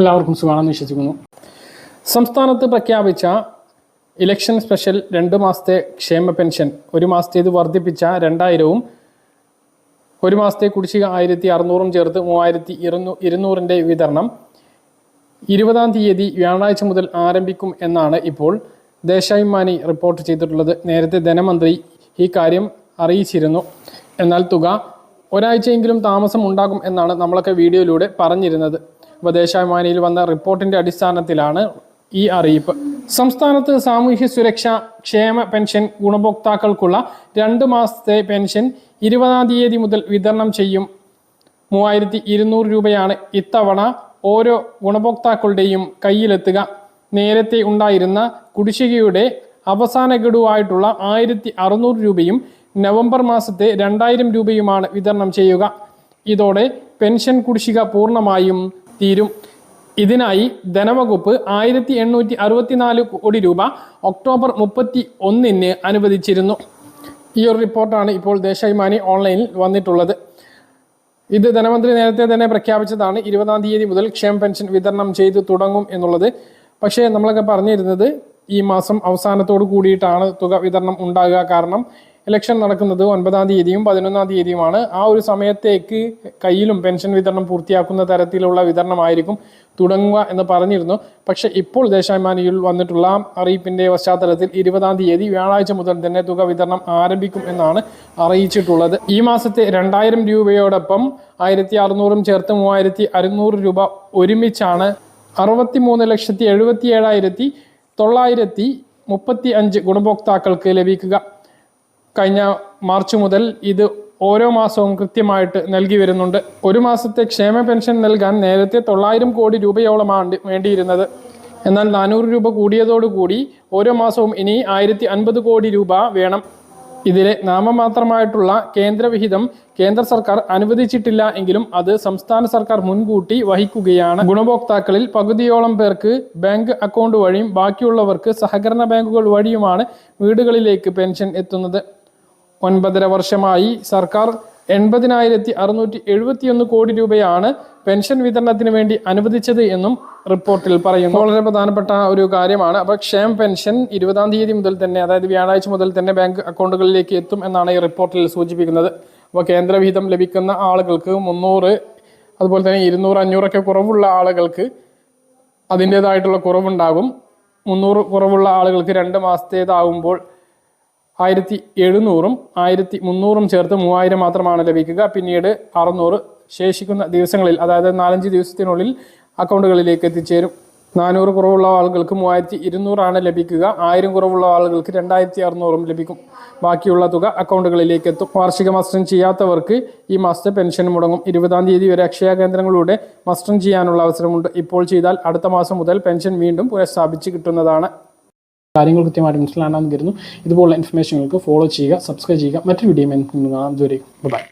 എല്ലാവർക്കും സുഖമാണെന്ന് വിശ്വസിക്കുന്നു. സംസ്ഥാനത്ത് പ്രഖ്യാപിച്ച ഇലക്ഷൻ സ്പെഷ്യൽ രണ്ട് മാസത്തെ ക്ഷേമ പെൻഷൻ ഒരു മാസത്തേത് വർദ്ധിപ്പിച്ച രണ്ടായിരവും ഒരു മാസത്തെ കുടിശ്ശിക ആയിരത്തി അറുന്നൂറും ചേർത്ത് മൂവായിരത്തി ഇരുന്നൂ ഇരുന്നൂറിന്റെ വിതരണം. ഇരുപതാം തീയതി വ്യാഴാഴ്ച മുതൽ ആരംഭിക്കും എന്നാണ് ഇപ്പോൾ ദേശാഭിമാനി റിപ്പോർട്ട് ചെയ്തിട്ടുള്ളത്. നേരത്തെ ധനമന്ത്രി ഈ കാര്യം അറിയിച്ചിരുന്നു. എന്നാൽ തുക ഒരാഴ്ചയെങ്കിലും താമസം ഉണ്ടാകും എന്നാണ് നമ്മളൊക്കെ വീഡിയോയിലൂടെ പറഞ്ഞിരുന്നത്. അപ്പോൾ ദേശാഭിമാനിയിൽ വന്ന റിപ്പോർട്ടിന്റെ അടിസ്ഥാനത്തിലാണ് ഈ അറിയിപ്പ്. സംസ്ഥാനത്ത് സാമൂഹ്യ സുരക്ഷ ക്ഷേമ പെൻഷൻ ഗുണഭോക്താക്കൾക്കുള്ള രണ്ട് മാസത്തെ പെൻഷൻ ഇരുപതാം തീയതി മുതൽ വിതരണം ചെയ്യും. മൂവായിരത്തി ഇരുന്നൂറ് രൂപയാണ് ഇത്തവണ ഓരോ ഗുണഭോക്താക്കളുടെയും കയ്യിലെത്തുക. നേരത്തെ ഉണ്ടായിരുന്ന കുടിശ്ശികയുടെ അവസാന ഗഡുവായിട്ടുള്ള ആയിരത്തി അറുന്നൂറ് രൂപയും നവംബർ മാസത്തെ രണ്ടായിരം രൂപയുമാണ് വിതരണം ചെയ്യുക. ഇതോടെ പെൻഷൻ കുടിശ്ശിക പൂർണമായും തീരും. ഇതിനായി ധനവകുപ്പ് ആയിരത്തി എണ്ണൂറ്റി അറുപത്തിനാല് കോടി രൂപ ഒക്ടോബർ മുപ്പത്തി ഒന്നിന് അനുവദിച്ചിരുന്നു. ഈ ഒരു റിപ്പോർട്ടാണ് ഇപ്പോൾ ദേശാഭിമാനി ഓൺലൈനിൽ വന്നിട്ടുള്ളത്. ഇത് ധനമന്ത്രി നേരത്തെ തന്നെ പ്രഖ്യാപിച്ചതാണ്. ഇരുപതാം തീയതി മുതൽ ക്ഷേമ പെൻഷൻ വിതരണം ചെയ്തു തുടങ്ങും എന്നുള്ളത്. പക്ഷേ നമ്മളൊക്കെ പറഞ്ഞിരുന്നത് ഈ മാസം അവസാനത്തോട് കൂടിയിട്ടാണ് തുക വിതരണം ഉണ്ടാകുക കാരണം ഇലക്ഷൻ നടക്കുന്നത് ഒൻപതാം തീയതിയും പതിനൊന്നാം തീയതിയുമാണ്. ആ ഒരു സമയത്തേക്ക് കയ്യിലും പെൻഷൻ വിതരണം പൂർത്തിയാക്കുന്ന തരത്തിലുള്ള വിതരണമായിരിക്കും തുടങ്ങുക എന്ന് പറഞ്ഞിരുന്നു. പക്ഷെ ഇപ്പോൾ ദേശാഭിമാനിയിൽ വന്നിട്ടുള്ള അറിയിപ്പിന്റെ പശ്ചാത്തലത്തിൽ ഇരുപതാം തീയതി വ്യാഴാഴ്ച മുതൽ തന്നെ തുക വിതരണം ആരംഭിക്കും എന്നാണ് അറിയിച്ചിട്ടുള്ളത്. ഈ മാസത്തെ രണ്ടായിരം രൂപയോടൊപ്പം ആയിരത്തി അറുന്നൂറും ചേർത്ത് മൂവായിരത്തി അറുന്നൂറ് രൂപ ഒരുമിച്ചാണ് അറുപത്തി മൂന്ന് ലക്ഷത്തി എഴുപത്തി ഏഴായിരത്തി തൊള്ളായിരത്തി മുപ്പത്തി അഞ്ച് ഗുണഭോക്താക്കൾക്ക് ലഭിക്കുക. കഴിഞ്ഞ മാർച്ച് മുതൽ ഇത് ഓരോ മാസവും കൃത്യമായിട്ട് നൽകി വരുന്നുണ്ട്. ഒരു മാസത്തെ ക്ഷേമ പെൻഷൻ നൽകാൻ നേരത്തെ തൊള്ളായിരം കോടി രൂപയോളമാണ് വേണ്ടിയിരുന്നത്. എന്നാൽ നാനൂറ് രൂപ കൂടിയതോടുകൂടി ഓരോ മാസവും ഇനി ആയിരത്തി അൻപത് കോടി രൂപ വേണം. ഇതിലെ നാമമാത്രമായിട്ടുള്ള കേന്ദ്രവിഹിതം കേന്ദ്ര സർക്കാർ അനുവദിച്ചിട്ടില്ല എങ്കിലും അത് സംസ്ഥാന സർക്കാർ മുൻകൂട്ടി വഹിക്കുകയാണ്. ഗുണഭോക്താക്കളിൽ പകുതിയോളം പേർക്ക് ബാങ്ക് അക്കൗണ്ട് വഴിയും ബാക്കിയുള്ളവർക്ക് സഹകരണ ബാങ്കുകൾ വഴിയുമാണ് വീടുകളിലേക്ക് പെൻഷൻ എത്തുന്നത്. ഒൻപതര വർഷമായി സർക്കാർ എൺപതിനായിരത്തി അറുന്നൂറ്റി എഴുപത്തിയൊന്ന് കോടി രൂപയാണ് പെൻഷൻ വിതരണത്തിന് വേണ്ടി അനുവദിച്ചത് എന്നും റിപ്പോർട്ടിൽ പറയുന്നു. വളരെ പ്രധാനപ്പെട്ട ഒരു കാര്യമാണ്. അപ്പോൾ ക്ഷേമ പെൻഷൻ ഇരുപതാം തീയതി മുതൽ തന്നെ അതായത് വ്യാഴാഴ്ച മുതൽ തന്നെ ബാങ്ക് അക്കൗണ്ടുകളിലേക്ക് എത്തും എന്നാണ് ഈ റിപ്പോർട്ടിൽ സൂചിപ്പിക്കുന്നത്. അപ്പോൾ കേന്ദ്രവിഹിതം ലഭിക്കുന്ന ആളുകൾക്ക് മുന്നൂറ് അതുപോലെ തന്നെ ഇരുന്നൂറ് അഞ്ഞൂറൊക്കെ കുറവുള്ള ആളുകൾക്ക് അതിന്റേതായിട്ടുള്ള കുറവുണ്ടാകും. മുന്നൂറ് കുറവുള്ള ആളുകൾക്ക് രണ്ട് മാസത്തേതാകുമ്പോൾ ആയിരത്തി എഴുന്നൂറും ആയിരത്തി മുന്നൂറും ചേർത്ത് മൂവായിരം മാത്രമാണ് ലഭിക്കുക. പിന്നീട് അറുന്നൂറ് ശേഷിക്കുന്ന ദിവസങ്ങളിൽ അതായത് നാലഞ്ച് ദിവസത്തിനുള്ളിൽ അക്കൗണ്ടുകളിലേക്ക് എത്തിച്ചേരും. നാനൂറ് കുറവുള്ള ആളുകൾക്ക് മൂവായിരത്തി ഇരുന്നൂറാണ് ലഭിക്കുക. ആയിരം കുറവുള്ള ആളുകൾക്ക് രണ്ടായിരത്തി അറുന്നൂറും ലഭിക്കും. ബാക്കിയുള്ള തുക അക്കൗണ്ടുകളിലേക്ക് എത്തും. വാർഷിക മസ്റ്ററിങ് ചെയ്യാത്തവർക്ക് ഈ മാസത്തെ പെൻഷൻ മുടങ്ങും. ഇരുപതാം തീയതി വരെ അക്ഷയ കേന്ദ്രങ്ങളിലൂടെ മസ്റ്ററിങ് ചെയ്യാനുള്ള അവസരമുണ്ട്. ഇപ്പോൾ ചെയ്താൽ അടുത്ത മാസം മുതൽ പെൻഷൻ വീണ്ടും പുനഃസ്ഥാപിച്ച് കിട്ടുന്നതാണ്. കാര്യങ്ങൾ കൃത്യമായിട്ട് മനസ്സിലാണെന്ന് കരുതുന്നു. ഇതുപോലുള്ള ഇൻഫർമേഷനുകൾക്ക് ഫോളോ ചെയ്യുക സബ്സ്ക്രൈബ് ചെയ്യുക. മറ്റൊരു വീഡിയോ കാണാം. ഇതുവരെ ബൈ